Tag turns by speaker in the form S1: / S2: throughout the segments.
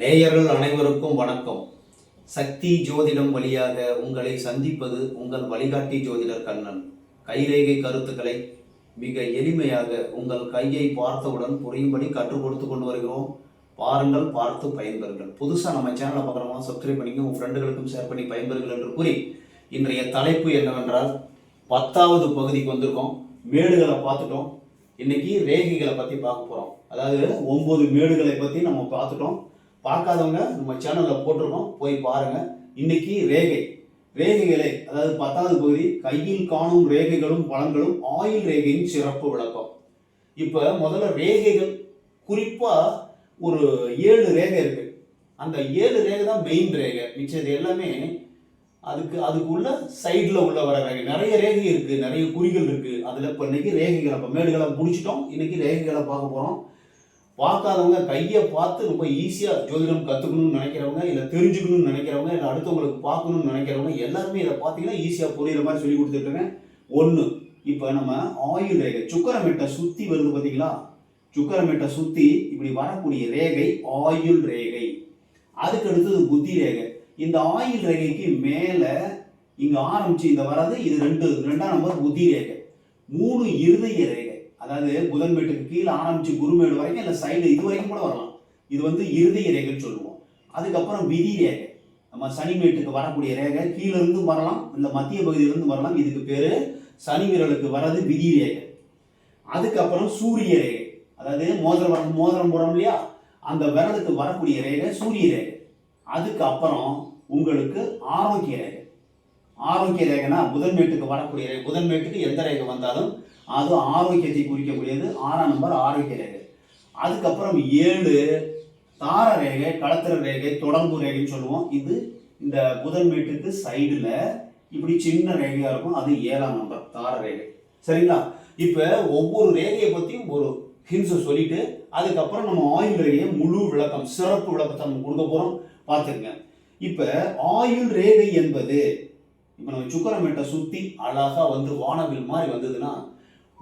S1: நேயர்கள் அனைவருக்கும் வணக்கம். சக்தி ஜோதிடம் வழியாக உங்களை சந்திப்பது உங்கள் வழிகாட்டி ஜோதிடர் கண்ணன். கைரேகை கருத்துக்களை மிக எளிமையாக உங்கள் கையை பார்த்தவுடன் புரியும்படி கற்றுக் கொடுத்து கொண்டு வருகிறோம். பாருங்கள் பார்த்து பயன்பெறுங்கள். புதுசாக நம்ம சேனலை பார்க்குறவங்க சப்ஸ்கிரைப் பண்ணிங்க உங்கள் ஃப்ரெண்டுகளுக்கும் ஷேர் பண்ணி பயன்பெறுங்கள் என்று கூறி இன்றைய தலைப்பு என்னவென்றால் பத்தாவது பகுதிக்கு வந்திருக்கோம். மேடுகளை பார்த்துட்டோம். இன்னைக்கு ரேகைகளை பற்றி பார்க்க போகிறோம் அதாவது ஒன்பது மேடுகளை பற்றி நம்ம பார்த்துட்டோம். பார்க்காதவங்க நம்ம சேனலில் போட்டிருக்கோம். போய் பாருங்கள் இன்னைக்கு ரேகை. ரேகைகளை அதாவது பத்தாவது பகுதி கையில் காணும் ரேகைகளும் பழங்களும் ஆயுள் ரேகையின் சிறப்பு விளக்கம். இப்போ முதல்ல ரேகைகள் குறிப்பாக ஒரு ஏழு ரேகை இருக்கு. அந்த ஏழு ரேகை தான் மெயின் ரேகை. மிச்சது எல்லாமே அதுக்கு அதுக்குள்ள சைடில் உள்ள வர ரேகை. நிறைய ரேகை இருக்குது நிறைய குறிகள் இருக்குது அதில் இப்போ இன்னைக்கு ரேகைகளை இப்போ மேடுகளை முடிச்சிட்டோம். இன்னைக்கு ரேகைகளை பார்க்க போகிறோம் பார்க்காதவங்க கையை பார்த்து ரொம்ப ஈஸியாக ஜோதிடம் கற்றுக்கணும்னு நினைக்கிறவங்க இல்லை தெரிஞ்சுக்கணும்னு நினைக்கிறவங்க இல்லை அடுத்தவங்களுக்கு பார்க்கணும்னு நினைக்கிறவங்க எல்லாருமே இதை பார்த்தீங்கன்னா ஈஸியாக புரியுற மாதிரி சொல்லி கொடுத்துருக்கேன் ஒன்று இப்போ நம்ம ஆயுள் ரேகை சுக்கரமெட்டை சுற்றி வருது பார்த்தீங்களா சுக்கரமெட்டை சுற்றி இப்படி வரக்கூடிய ரேகை ஆயுள் ரேகை. அதுக்கு அடுத்தது புத்தி ரேகை. இந்த ஆயுள் ரேகைக்கு மேலே இங்கே ஆரம்பித்து இந்த வர்றது இது ரெண்டு ரெண்டாம் நம்பர் புத்தி ரேகை. மூணு இருதய ரேகை. அதாவது புதன் வீட்டுக்கு கீழே ஆரம்பிச்சு குருமேடு வரைக்கும் இல்லை சைடு இது வரைக்கும் கூட வரலாம். இது வந்து இருதய ரேகைன்னு சொல்லுவோம். அதுக்கப்புறம் விதி ரேகை. நம்ம சனி மேட்டுக்கு வரக்கூடிய ரேகை கீழே இருந்து வரலாம் இல்லை மத்திய பகுதியிலிருந்து வரலாம். இதுக்கு பேர் சனி விரலுக்கு வர்றது விதி ரேகை. அதுக்கப்புறம் சூரிய ரேகை. அதாவது மோதிரம் வர- மோதிரம் போகிறோம் இல்லையா? அந்த விரலுக்கு வரக்கூடிய ரேகை சூரிய ரேகை. அதுக்கப்புறம் உங்களுக்கு ஆரோக்கிய ரேகை. ஆரோக்கிய ரேகைனா புதன் மேட்டுக்கு வரக்கூடிய ரேகை புதன் மேட்டுக்கு எந்த ரேகை வந்தாலும் அது ஆரோக்கியத்தை குறிக்கக்கூடியது. ஆறாம் நம்பர் ஆரோக்கிய ரேகை. அதுக்கப்புறம் ஏழு தார ரேகை களத்திர ரேகை தொடர்பு ரேகைன்னு சொல்லுவோம். இது இந்த புதன் வீட்டுக்கு சைடில் இப்படி சின்ன ரேகையாக இருக்கும். அது ஏழாம் நம்பர் தார ரேகை. சரிங்களா? இப்போ ஒவ்வொரு ரேகையை பற்றியும் ஒரு ஹின்ஸை சொல்லிட்டு அதுக்கப்புறம் நம்ம ஆயுள் ரேகையை முழு விளக்கம் சிறப்பு விளக்கத்தை நம்ம கொடுக்க போகிறோம் பார்த்துருங்க இப்போ ஆயுள் ரேகை என்பது இப்போ நம்ம சுக்கரமேட்டை சுற்றி அழகாக வந்து வானவில் மாதிரி வந்ததுன்னா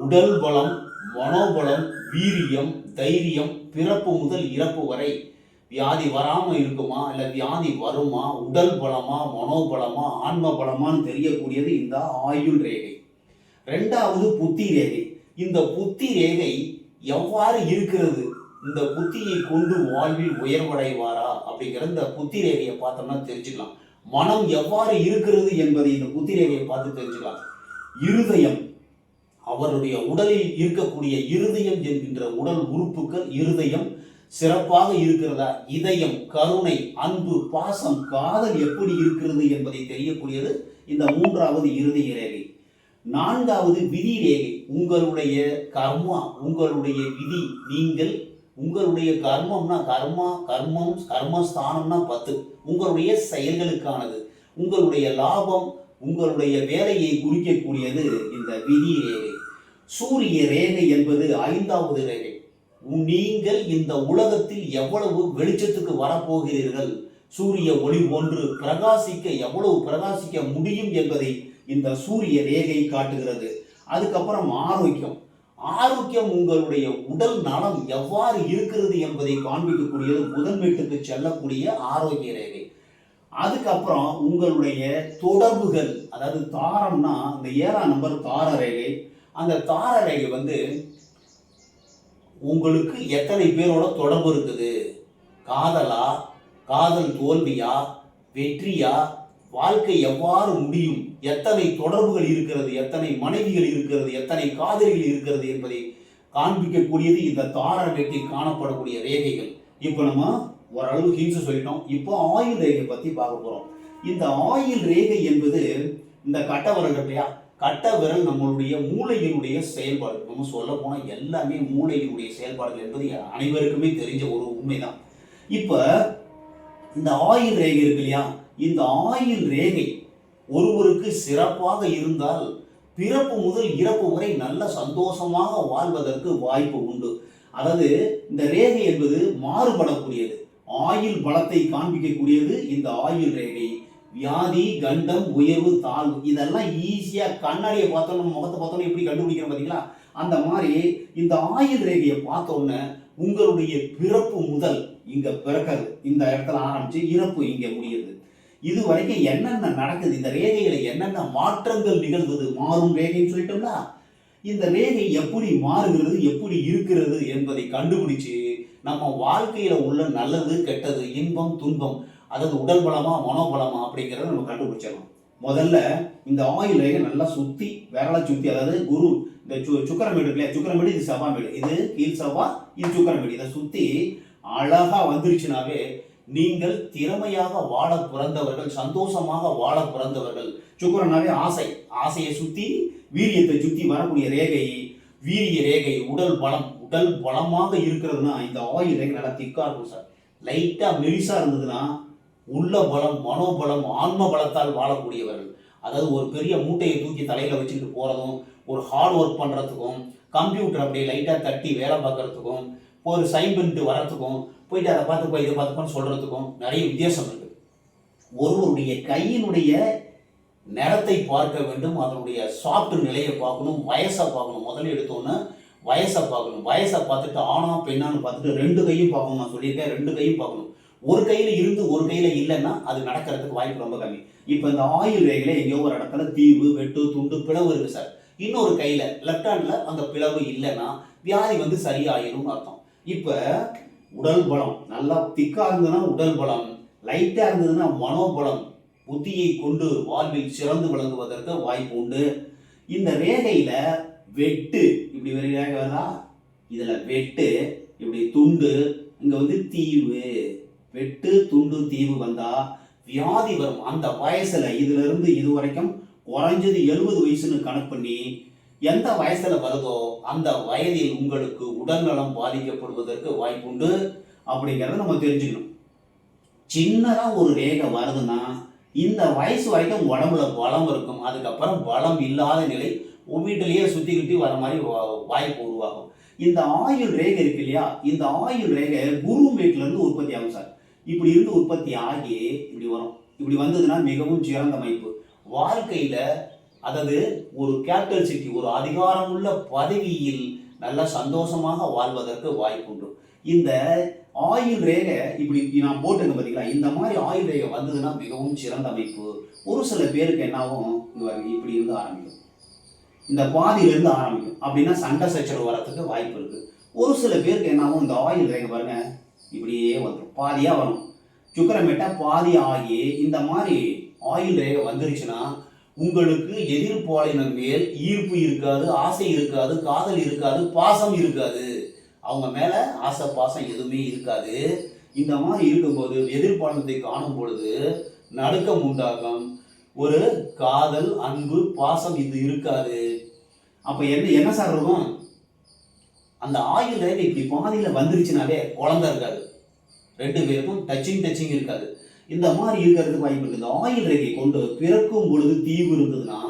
S1: உடல் பலம் மனோபலம் வீரியம் தைரியம் பிறப்பு முதல் இறப்பு வரை. வியாதி வராமல் இருக்குமா? இல்லை வியாதி வருமா? உடல் பலமா மனோபலமா ஆன்ம பலமான்னு தெரியக்கூடியது இந்த ஆயுள் ரேகை. ரெண்டாவது புத்தி ரேகை. இந்த புத்தி ரேகை எவ்வாறு இருக்கிறது? இந்த புத்தியை கொண்டு வாழ்வில் உயர்வடைவாரா? அப்படிங்கிற இந்த புத்தி ரேகையை பார்த்தோம்னா தெரிஞ்சுக்கலாம். மனம் எவ்வாறு இருக்கிறது என்பதை இந்த புத்தி ரேகையை பார்த்து தெரிஞ்சுக்கலாம். இருதயம். அவருடைய உடலில் இருக்கக்கூடிய இருதயம் என்கின்ற உடல் உறுப்புகள் இருதயம் சிறப்பாக இருக்கிறதா? இதயம் கருணை அன்பு பாசம் காதல் எப்படி இருக்கிறது என்பதை தெரியக்கூடியது இந்த மூன்றாவது இருதய ரேகை. நான்காவது விதி ரேகை. உங்களுடைய கர்மா உங்களுடைய விதி நீங்கள் உங்களுடைய கர்மம்னா கர்மா கர்மம் கர்மஸ்தானம்னா பத்து. உங்களுடைய செயல்களுக்கானது. உங்களுடைய லாபம் உங்களுடைய வேலையை குறிக்கக்கூடியது இந்த விதி ரேகை. சூரிய ரேகை என்பது ஐந்தாவது ரேகை. நீங்கள் இந்த உலகத்தில் எவ்வளவு வெளிச்சத்துக்கு வரப்போகிறீர்கள்? சூரிய ஒளி ஒன்று பிரகாசிக்க எவ்வளவு பிரகாசிக்க முடியும் என்பதை இந்த சூரிய ரேகை காட்டுகிறது. அதுக்கப்புறம் ஆரோக்கியம். ஆரோக்கியம் உங்களுடைய உடல் நலம் எவ்வாறு இருக்கிறது என்பதை காண்பிக்கக்கூடியது முதன் வீட்டுக்கு செல்லக்கூடிய ஆரோக்கிய ரேகை. அதுக்கப்புறம் உங்களுடைய தொடர்புகள் அதாவது தாரம்னா இந்த ஏழாம் நம்பர் தார ரேகை. அந்த தார ரேகை வந்து உங்களுக்கு எத்தனை பேரோட தொடர்பு இருக்குது? காதலா? காதல் தோல்வியா? வெற்றியா? வாழ்க்கை எவ்வாறு முடியும்? எத்தனை தொடர்புகள் இருக்கிறது? எத்தனை மனைவிகள் இருக்கிறது? எத்தனை காதலிகள் இருக்கிறது? என்பதை காண்பிக்கக்கூடியது இந்த தார ரேகை காணப்படக்கூடிய ரேகைகள். இப்போ நம்ம ஓரளவு ஹின்ஸ் சொல்லிட்டோம். இப்போ ஆயில் ரேகை பற்றி பார்க்க போகிறோம் இந்த ஆயில் ரேகை என்பது இந்த கட்ட இல்லையா? கட்ட விரல் நம்மளுடைய மூளையினுடைய செயல்பாடு. நம்ம சொல்ல போனால் எல்லாமே மூளையினுடைய செயல்பாடுகள் என்பது அனைவருக்குமே தெரிஞ்ச ஒரு உண்மைதான். இப்போ இந்த ஆயுள் ரேகை இருக்கு இல்லையா? இந்த ஆயுள் ரேகை ஒருவருக்கு சிறப்பாக இருந்தால் பிறப்பு முதல் இறப்பு வரை நல்ல சந்தோஷமாக வாழ்வதற்கு வாய்ப்பு உண்டு. அதாவது இந்த ரேகை என்பது மாறுபடக்கூடியது. ஆயுள் பலத்தை காண்பிக்கக்கூடியது இந்த ஆயுள் ரேகை. வியாதி கண்டம் உயர்வு தாழ்வு இதெல்லாம் ஈஸியாக கண்ணாடியை பார்த்தோம் முகத்தை பார்த்தோம் எப்படி கண்டுபிடிக்கிறோம் பார்த்தீங்களா? அந்த மாதிரி இந்த ஆயுள் ரேகையை பார்த்தோன்னே உங்களுடைய பிறப்பு முதல் இங்கே பிறக்கிறது. இந்த இடத்துல ஆரம்பித்து இறப்பு இங்கே முடியுது. இது வரைக்கும் என்னென்ன நடக்குது? இந்த ரேகைகளை என்னென்ன மாற்றங்கள் நிகழ்வது? மாறும் ரேகைன்னு சொல்லிட்டோம்ல? இந்த ரேகை எப்படி மாறுகிறது எப்படி இருக்கிறது என்பதை கண்டுபிடிச்சு நம்ம வாழ்க்கையில் உள்ள நல்லது கெட்டது இன்பம் துன்பம் அதாவது உடல் பலமா மனோபலமா அப்படிங்கிறத நம்ம கண்டுபிடிச்சிடலாம் முதல்ல இந்த ஆயில் ரேகை நல்லா சுத்தி விரலை சுத்தி அதாவது குரு இந்த சு சுக்கரமேடு இல்லையா சுக்கரமேடு இது சபாமேடு இது கீழ் சபா இது சுக்கரமேடு இதை சுத்தி அழகா வந்துருச்சுனாவே நீங்கள் திறமையாக வாழ பிறந்தவர்கள் சந்தோஷமாக வாழ பிறந்தவர்கள். சுக்கரனாவே ஆசை. ஆசையை சுத்தி வீரியத்தை சுத்தி வரக்கூடிய ரேகை வீரிய ரேகை உடல் பலம். உடல் பலமாக இருக்கிறதுனா இந்த ஆயில் ரேகை நல்லா திக்கா இருக்கும் சார். லைட்டா மெலிசா இருந்ததுன்னா உள்ள பலம் மனோபலம் ஆன்ம பலத்தால் வாழக்கூடியவர்கள். அதாவது ஒரு பெரிய மூட்டையை தூக்கி தலையில் வச்சுக்கிட்டு போகிறதும் ஒரு ஹார்ட் ஒர்க் பண்ணுறதுக்கும் கம்ப்யூட்டர் அப்படியே லைட்டாக தட்டி வேலை பார்க்குறதுக்கும் ஒரு சைன் பண்ணிட்டு வரத்துக்கும் போயிட்டு அதை பார்த்துப்போ இதை பார்த்துப்போன்னு சொல்கிறதுக்கும் நிறைய வித்தியாசம் இருக்குது ஒருவருடைய கையினுடைய நிறத்தை பார்க்க வேண்டும் அதனுடைய சாப்பிட்டு நிலையை பார்க்கணும் வயசை பார்க்கணும். முதல்ல எடுத்தோன்னே வயசை பார்க்கணும். வயசை பார்த்துட்டு ஆணா பெண்ணான்னு பார்த்துட்டு ரெண்டு கையும் பார்க்கணும் நான் சொல்லியிருக்கேன். ரெண்டு கையும் பார்க்கணும். ஒரு கையில் இருந்து ஒரு கையில் இல்லைன்னா அது நடக்கிறதுக்கு வாய்ப்பு ரொம்ப கம்மி. இப்போ இந்த ஆயில் வேகையில் எங்கேயோ ஒரு இடத்துல தீவு வெட்டு துண்டு பிளவு இருக்கு சார். இன்னொரு கையில் லெஃப்ட் ஹேண்டில் அந்த பிளவு இல்லைன்னா வியாதி வந்து சரியாயிரும் அர்த்தம். இப்போ உடல் பலம் நல்லா திக்காக இருந்ததுன்னா உடல் பலம் லைட்டாக இருந்ததுன்னா மனோபலம் புத்தியை கொண்டு வாழ்வில் சிறந்து விளங்குவதற்கு வாய்ப்பு உண்டு. இந்த ரேகையில் வெட்டு இப்படி ஒரு ரேகை வருதா? இதில் வெட்டு இப்படி துண்டு இங்கே வந்து தீவு. வெட்டு துண்டு தீவு வந்தா வியாதி வரும். அந்த வயசுல இதுல இருந்து இது வரைக்கும் குறைஞ்சது எழுபது வயசுன்னு கணக்கு பண்ணி எந்த வயசுல வருதோ அந்த வயதில் உங்களுக்கு உடல்நலம் பாதிக்கப்படுவதற்கு வாய்ப்புண்டு அப்படிங்கிறத நம்ம தெரிஞ்சுக்கணும். சின்னதா ஒரு ரேகை வருதுன்னா இந்த வயசு வரைக்கும் உடம்புல பலம் இருக்கும். அதுக்கப்புறம் பலம் இல்லாத நிலை வீட்டிலேயே சுத்திக்கிட்டு வர மாதிரி வா- வாய்ப்பு உருவாகும். இந்த ஆயுள் ரேகை இருக்கு இல்லையா? இந்த ஆயுள் ரேகை குரு மேட்ல இருந்து உற்பத்தி ஆகும் சார். இப்படி இருந்து உற்பத்தி ஆகி இப்படி வரும். இப்படி வந்ததுன்னா மிகவும் சிறந்த அமைப்பு. வாழ்க்கையில அதாவது ஒரு கேபிட்டல் சிட்டி ஒரு அதிகாரமுள்ள பதவியில் நல்ல சந்தோஷமாக வாழ்வதற்கு வாய்ப்புண்டு இந்த ஆயுள் ரேகை இப்படி நான் போட்டுங்க பார்த்தீங்களா இந்த மாதிரி ஆயுள் ரேகை வந்ததுன்னா மிகவும் சிறந்த அமைப்பு. ஒரு சில பேருக்கு என்னாகும்? இப்படி இருந்து ஆரம்பிக்கும். இந்த பாதியிலிருந்து ஆரம்பிக்கும். அப்படின்னா சண்டை சச்சரவு வரத்துக்கு வாய்ப்பு இருக்குது ஒரு சில பேருக்கு என்னாகும்? இந்த ஆயுள் ரேகை பாருங்கள் இப்படியே வந்துடும் பாதியாக வரும். சுக்கரமேட்டா பாதி ஆகி இந்த மாதிரி ஆயுள் ரேகை வந்துருச்சுன்னா உங்களுக்கு எதிர்ப்பாளினர் மேல் ஈர்ப்பு இருக்காது ஆசை இருக்காது காதல் இருக்காது பாசம் இருக்காது. அவங்க மேலே ஆசை பாசம் எதுவுமே இருக்காது. இந்த மாதிரி இருக்கும்போது எதிர்பாலத்தை காணும் பொழுது நடுக்கம் உண்டாகும். ஒரு காதல் அன்பு பாசம் இது இருக்காது. அப்போ என்ன என்ன சார் இருக்கும்? அந்த ஆயுள் ரேகை இப்படி பாதியில் வந்துருச்சுனாலே குழந்தை இருக்காது. ரெண்டு பேருக்கும் டச்சிங் டச்சிங் இருக்காது. இந்த மாதிரி இருக்கிறதுக்கு வாய்ப்பு இருக்குது. இந்த ஆயில் ரேகை கொண்டு பிறக்கும் பொழுது தீவு இருந்ததுன்னா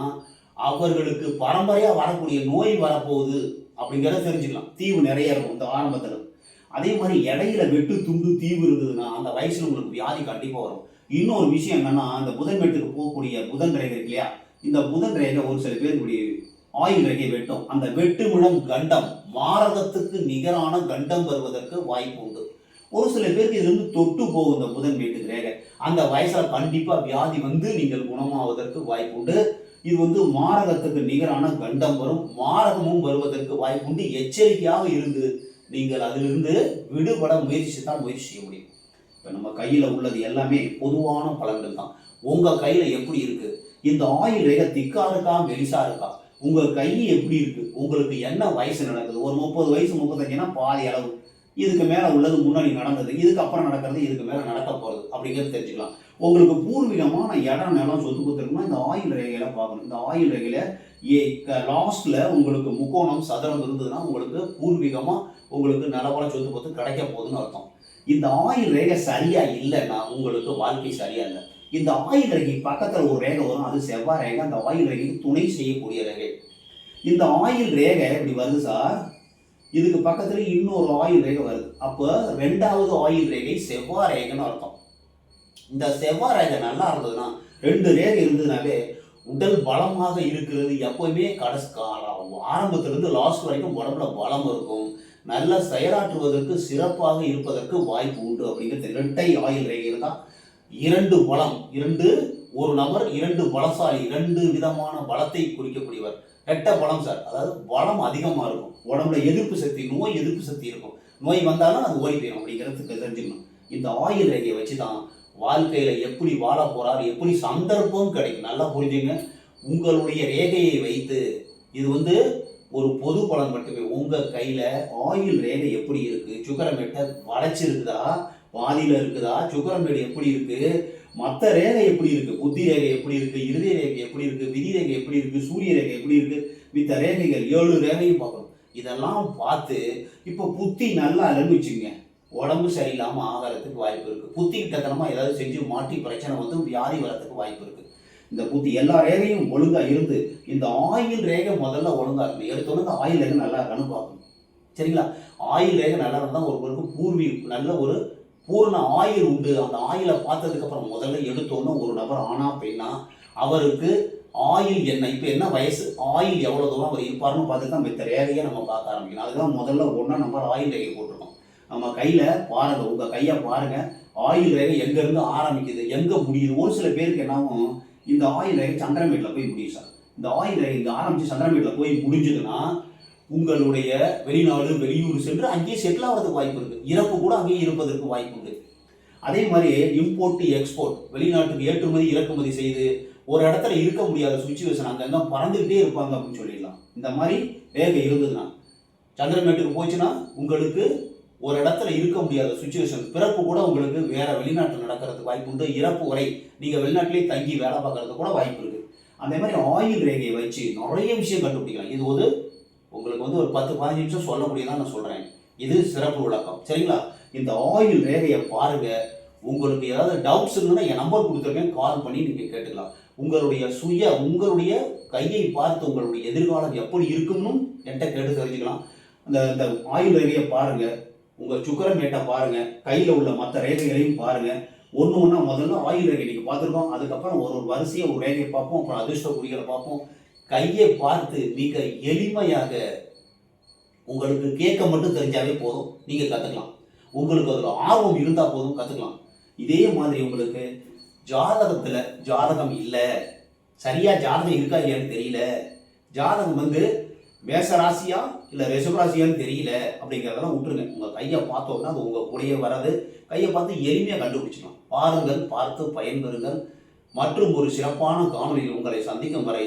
S1: அவர்களுக்கு பரம்பரையாக வரக்கூடிய நோய் வரப்போகுது அப்படிங்கிறத தெரிஞ்சுக்கலாம். தீவு நிறைய இருக்கும் இந்த ஆரம்பத்தில். அதே மாதிரி இடையில வெட்டு துண்டு தீவு இருந்ததுன்னா அந்த வயசுல உங்களுக்கு வியாதி கண்டிப்பாக வரும். இன்னொரு விஷயம் என்னன்னா அந்த புதன் வெட்டுக்கு போகக்கூடிய புதன் ரேகை இருக்கு இல்லையா? இந்த புதன் ரேகை ஒரு சில பேர் இப்படி ஆயுள் ரேகை வெட்டும். அந்த வெட்டு முழம் கண்டம் மாரகத்துக்கு நிகரான கண்டம் வருவதற்கு வாய்ப்பு உண்டு. ஒரு சில பேருக்கு இது வந்து தொட்டு போகும் இந்த புதன் வீட்டு ரேகை அந்த வயசில் கண்டிப்பாக வியாதி வந்து நீங்கள் குணமாவதற்கு வாய்ப்பு உண்டு இது வந்து மாரகத்துக்கு நிகரான கண்டம் வரும். மாரகமும் வருவதற்கு வாய்ப்பு உண்டு எச்சரிக்கையாக இருந்து நீங்கள் அதிலிருந்து விடுபட முயற்சி தான் முயற்சி செய்ய முடியும். இப்போ நம்ம கையில் உள்ளது எல்லாமே பொதுவான பலன்கள் தான். உங்கள் கையில் எப்படி இருக்குது இந்த ஆயில் ரேகை திக்கா இருக்கா மெலிசா இருக்கா? உங்கள் கை எப்படி இருக்குது உங்களுக்கு என்ன வயசு நடக்குது? ஒரு முப்பது வயசு முப்பத்தஞ்சுன்னா பாதி அளவு. இதுக்கு மேலே உள்ளது முன்னாடி நடந்தது இதுக்கு அப்புறம் நடக்கிறது இதுக்கு மேலே நடக்க போகிறது அப்படிங்கிறது தெரிஞ்சுக்கலாம். உங்களுக்கு பூர்வீகமான இடம் நிலம் சொத்து கொடுத்துருக்குன்னா இந்த ஆயில் ரேகையில பார்க்கணும். இந்த ஆயில் ரேகையில ஏ லாஸ்ட்ல உங்களுக்கு முக்கோணம் சதுரம் இருந்ததுன்னா உங்களுக்கு பூர்வீகமாக உங்களுக்கு நிலவரம் சொத்து பத்து கிடைக்க போகுதுன்னு அர்த்தம். இந்த ஆயில் ரேகை சரியா இல்லைன்னா உங்களுக்கு வாழ்க்கை சரியா இல்லை. இந்த ஆயில் ரேகை பக்கத்தில் ஒரு ரேகை வரும் அது செவ்வாய் ரேகை. அந்த ஆயில் ரேகைக்கு துணை செய்யக்கூடிய ரேகை. இந்த ஆயில் ரேகை இப்படி வருது சார்? இதுக்கு பக்கத்துல இன்னொரு ஆயில் ரேகை வருது. அப்போ ரெண்டாவது ஆயில் ரேகை செவ்வாய் ரேகைன்னு அர்த்தம். இந்த செவ்வாய் ரேகை நல்லா இருந்ததுன்னா ரெண்டு ரேகை இருந்ததுனாலே உடல் பலமாக இருக்கிறது எப்பவுமே கடைசி காலம் ஆரம்பத்திலிருந்து லாஸ்ட் வரைக்கும் உடம்புல பலம் இருக்கும். நல்ல செயலாற்றுவதற்கு சிறப்பாக இருப்பதற்கு வாய்ப்பு உண்டு அப்படிங்கிறது இரட்டை ஆயுள் ரேகை இருந்தால் இரண்டு பலம் இரண்டு ஒரு நபர் இரண்டு பலசாலி இரண்டு விதமான பலத்தை குறிக்கக்கூடியவர். ரெட்ட பலம் சார். அதாவது பலம் அதிகமாக இருக்கும். உடம்புல எதிர்ப்பு சக்தி நோய் எதிர்ப்பு சக்தி இருக்கும். நோய் வந்தாலும் அது ஓடி போயிடும் அப்படிங்கிறதுக்கு தெரிஞ்சுக்கணும். இந்த ஆயுள் ரேகையை வச்சு தான் வாழ்க்கையில் எப்படி வாழ போகிறார் எப்படி சந்தர்ப்பம் கிடைக்கும். நல்லா புரிஞ்சுங்க. உங்களுடைய ரேகையை வைத்து இது வந்து ஒரு பொது பலன் மட்டுமே. உங்கள் கையில் ஆயில் ரேகை எப்படி இருக்குது சுக்கரமேட்டை வளைச்சிருக்குதா பாதியில இருக்குதா? சுக்கரமேடு எப்படி இருக்குது மற்ற ரேகை எப்படி இருக்கு? புத்தி ரேகை எப்படி இருக்கு? இருதய ரேகை எப்படி இருக்கு? விதி ரேகை எப்படி இருக்கு? சூரிய ரேகை எப்படி இருக்கு? மித்த ரேகைகள் ஏழு ரேகையும் பார்க்கணும். இதெல்லாம் பார்த்து இப்போ புத்தி நல்லா இல்லைன்னு உடம்பு சரியில்லாமல் ஆகிறதுக்கு வாய்ப்பு இருக்கு. புத்தி கிட்டத்தனமாக ஏதாவது செஞ்சு மாட்டி பிரச்சனை வந்து வியாதி வரத்துக்கு வாய்ப்பு இருக்கு. இந்த புத்தி எல்லா ரேகையும் ஒழுங்காக இருந்து இந்த ஆயில் ரேகை முதல்ல ஒழுங்காக இருக்கணும். எடுத்தோன்னு இந்த ஆயில் ரேகை நல்லா இருக்கான்னு பார்க்கணும். சரிங்களா? ஆயில் ரேகை நல்லா இருந்தால் ஒருவருக்கு பூர்வீ நல்ல ஒரு பூர்ண ஆயில் உண்டு. அந்த ஆயிலை பார்த்ததுக்கு அப்புறம் முதல்ல எடுத்தோன்னு ஒரு நபர் ஆனா பெண்ணா அவருக்கு ஆயில் என்ன? இப்போ என்ன வயசு? ஆயில் எவ்வளோ தூரம் அவர் இருப்பாருன்னு பார்த்து தான் மித்த ரேகையை நம்ம பார்க்க ஆரம்பிக்கணும். அதுதான் முதல்ல ஒன்றா நம்பர் ஆயில் ரேகை போட்டிருக்கோம். நம்ம கையில் பாருங்க உங்கள் கையை பாருங்க. ஆயில் ரேகை எங்கேருந்து ஆரம்பிக்குது? எங்கே முடியுது? ஒரு சில பேருக்கு என்னாகும் இந்த ஆயில் ரேகை சந்திரமேட்டில் போய் முடியும் சார். இந்த ஆயில் ரேகை இங்கே ஆரம்பித்து சந்திரமேட்டில் போய் முடிஞ்சதுன்னா உங்களுடைய வெளிநாடு வெளியூர் சென்று அங்கேயே செட்டில் ஆகிறதுக்கு வாய்ப்பு இருக்குது இறப்பு கூட அங்கேயே இருப்பதற்கு வாய்ப்பு உண்டு. அதே மாதிரி இம்போர்ட் எக்ஸ்போர்ட் வெளிநாட்டுக்கு ஏற்றுமதி இறக்குமதி செய்து ஒரு இடத்துல இருக்க முடியாத சுச்சுவேஷன் அங்கங்கே பறந்துக்கிட்டே இருப்பாங்க அப்படின்னு சொல்லிடலாம். இந்த மாதிரி ரேகை இருந்ததுன்னா சந்திரமேட்டுக்கு போச்சுன்னா உங்களுக்கு ஒரு இடத்துல இருக்க முடியாத சுச்சுவேஷன் பிறப்பு கூட உங்களுக்கு வேற வெளிநாட்டில் நடக்கிறதுக்கு வாய்ப்பு உண்டு. இறப்பு வரை நீங்கள் வெளிநாட்டிலேயே தங்கி வேலை பார்க்கறதுக்கு கூட வாய்ப்பு இருக்குது அதே மாதிரி ஆயில் ரேகையை வச்சு நிறைய விஷயம் கண்டுபிடிக்கலாம். இது ஒரு உங்களுக்கு வந்து ஒரு பத்து பதினஞ்சு நிமிஷம் சொல்லக்கூடியதான் நான் சொல்கிறேன் இது சிறப்பு விளக்கம். சரிங்களா? இந்த ஆயில் ரேகையை பாருங்கள் உங்களுக்கு ஏதாவது டவுட்ஸ் இருந்ததுன்னா என் நம்பர் கொடுத்துருக்கேன். கால் பண்ணி நீங்கள் கேட்டுக்கலாம். உங்களுடைய சுய உங்களுடைய கையை பார்த்து உங்களுடைய எதிர்காலம் எப்படி இருக்கும்னு என்கிட்ட கேட்டு தெரிஞ்சுக்கலாம். அந்த இந்த ஆயுள் ரேகையை பாருங்க. உங்க சுக்கரமேட்டை பாருங்கள் கையில் உள்ள மற்ற ரேகைகளையும் பாருங்கள் ஒன்று ஒன்றா முதல்ல ஆயுள் ரேகை நீங்கள் பார்த்துருக்கோம். அதுக்கப்புறம் ஒரு ஒரு வரிசையை ஒரு ரேகையை பார்ப்போம். அப்புறம் அதிர்ஷ்ட குறிகளை பார்ப்போம். கையை பார்த்து மிக எளிமையாக உங்களுக்கு கேட்க மட்டும் தெரிஞ்சாவே போதும். நீங்கள் கற்றுக்கலாம் உங்களுக்கு அதில் ஆர்வம் இருந்தால் போதும் கற்றுக்கலாம் இதே மாதிரி உங்களுக்கு ஜாதகத்தில் ஜாதகம் இல்லை. சரியாக ஜாதகம் இருக்கா இல்லையான்னு தெரியல. ஜாதகம் வந்து மேச ராசியா இல்லை ரிஷபராசியான்னு தெரியல அப்படிங்கிறதெல்லாம் விட்டுருங்க. உங்கள் கையை பார்த்தோன்னா அது உங்கள் கூடயே வராது கையை பார்த்து எளிமையாக கண்டுபிடிச்சிடலாம். பாருங்கள் பார்த்து பயன்பெறுங்கள். மற்றும் ஒரு சிறப்பான காணொலியில் உங்களை சந்திக்கும் வரை